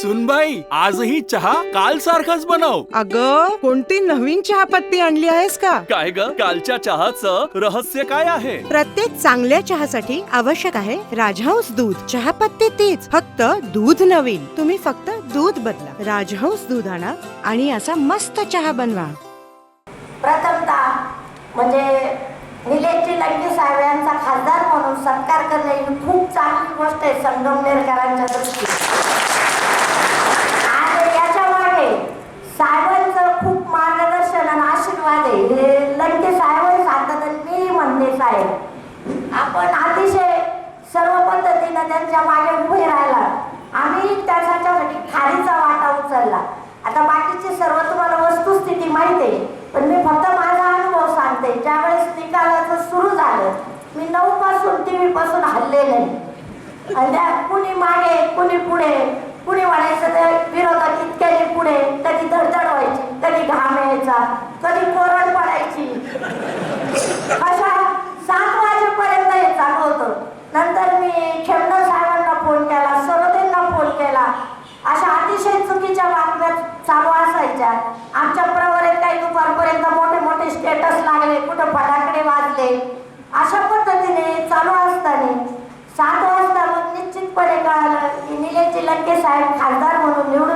सुनबाई आजही चहा काल सारखाच बनव. अग कोणती नवीन चहापत्ती आणली आहेस का? काय ग? कालच्या चहाचं रहस्य काय आहे? प्रत्येक चांगल्या चहासाठी आवश्यक आहे राजहंस दूध. चहापत्ती तीच फक्त दूध नवीन. तुम्ही फक्त दूध बदला. राजहंस दूध आणा आणि असा मस्त चहा बनवा. प्रथमतः म्हणजे निलेशजी लंके साहेब यांचा खासदार म्हणून सत्कार करणे ही खूप चांगली गोष्ट आहे संगमनेरकरांच्या दृष्टीने आणि याच्या मागे साहेबांचं खूप मार्गदर्शन आणि आहे हे लंके साहेबच सांगतात आणि मी म्हणते साहेब. आपण अतिशय सर्व पद्धतीनं त्यांच्या मागे उभे राहिला आम्ही त्याच्यासाठी खारीचा वाटा उचलला. आता बाकीची सर्व तुम्हाला वस्तुस्थिती माहिती आहे पण मी फक्त माझा अनुभव सांगते. ज्यावेळेस निकालाचं सुरू झालं मी नऊ पासून टी व्ही पासून हल्ले आणि त्या कुणी मागे कुणी पुढे कुणी म्हणायचं ते विरोधात इतक्याने पुढे कधी धडधड व्हायची कधी घाम कधी कोरड पडायची. अशा सात वाजेपर्यंत हे चालू होतं नंतर मी खेमणं साहेबांना फोन केला सरोदेंना फोन केला. अशा अतिशय चुकीच्या बातम्या चालू असायच्या. आमच्या प्रवरेत काही दुपारपर्यंत मोठे मोठे स्टेटस लागले कुठं फटाकडे वाजले. अशा पद्धतीने चालू असताना सात वाजता मग निश्चितपणे कळालं की निलेशजी लंके साहेब खासदार म्हणून निवडून